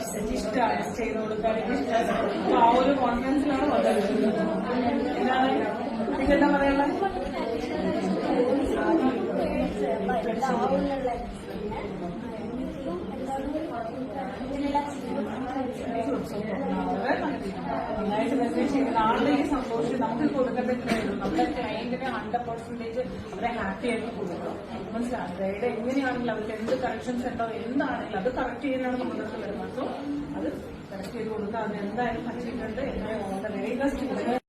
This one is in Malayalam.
അറിയാല്ലേ ഇഷ്ടമാണ് ചെയ്ത് കൊടുക്കാനൊക്കെ ഇഷ്ടമാണ് അപ്പൊ ആ ഒരു കോൺഫിഡൻസിലാണ് വന്നത് എന്താണ് നിങ്ങൾക്ക് എന്താ പറയാനുള്ളത് നന്നായിട്ട് മെസ്സേജ് ചെയ്ത് നാളെ ഈ സന്തോഷം നമുക്ക് കൊടുക്കത്തേ ഉള്ളൂ ക്ലയന്റിനെ ഹൺഡ്രഡ് പെർസെന്റേജ് അവരെ ഹാപ്പി ആയിട്ട് കൊടുക്കണം മനസ്സിലാവും അതായത് എങ്ങനെയാണെങ്കിലും അവർക്ക് എന്ത് കറക്ഷൻസ് ഉണ്ടോ എന്താണെങ്കിലും അത് കറക്റ്റ് ചെയ്യാനാണ് നമ്മുടെ അടുത്ത് വരുന്നത് സോ അത് കറക്റ്റ് ചെയ്ത് കൊടുക്കുക അത് എന്തായാലും പറ്റിയിട്ടുണ്ട്. എങ്ങനെ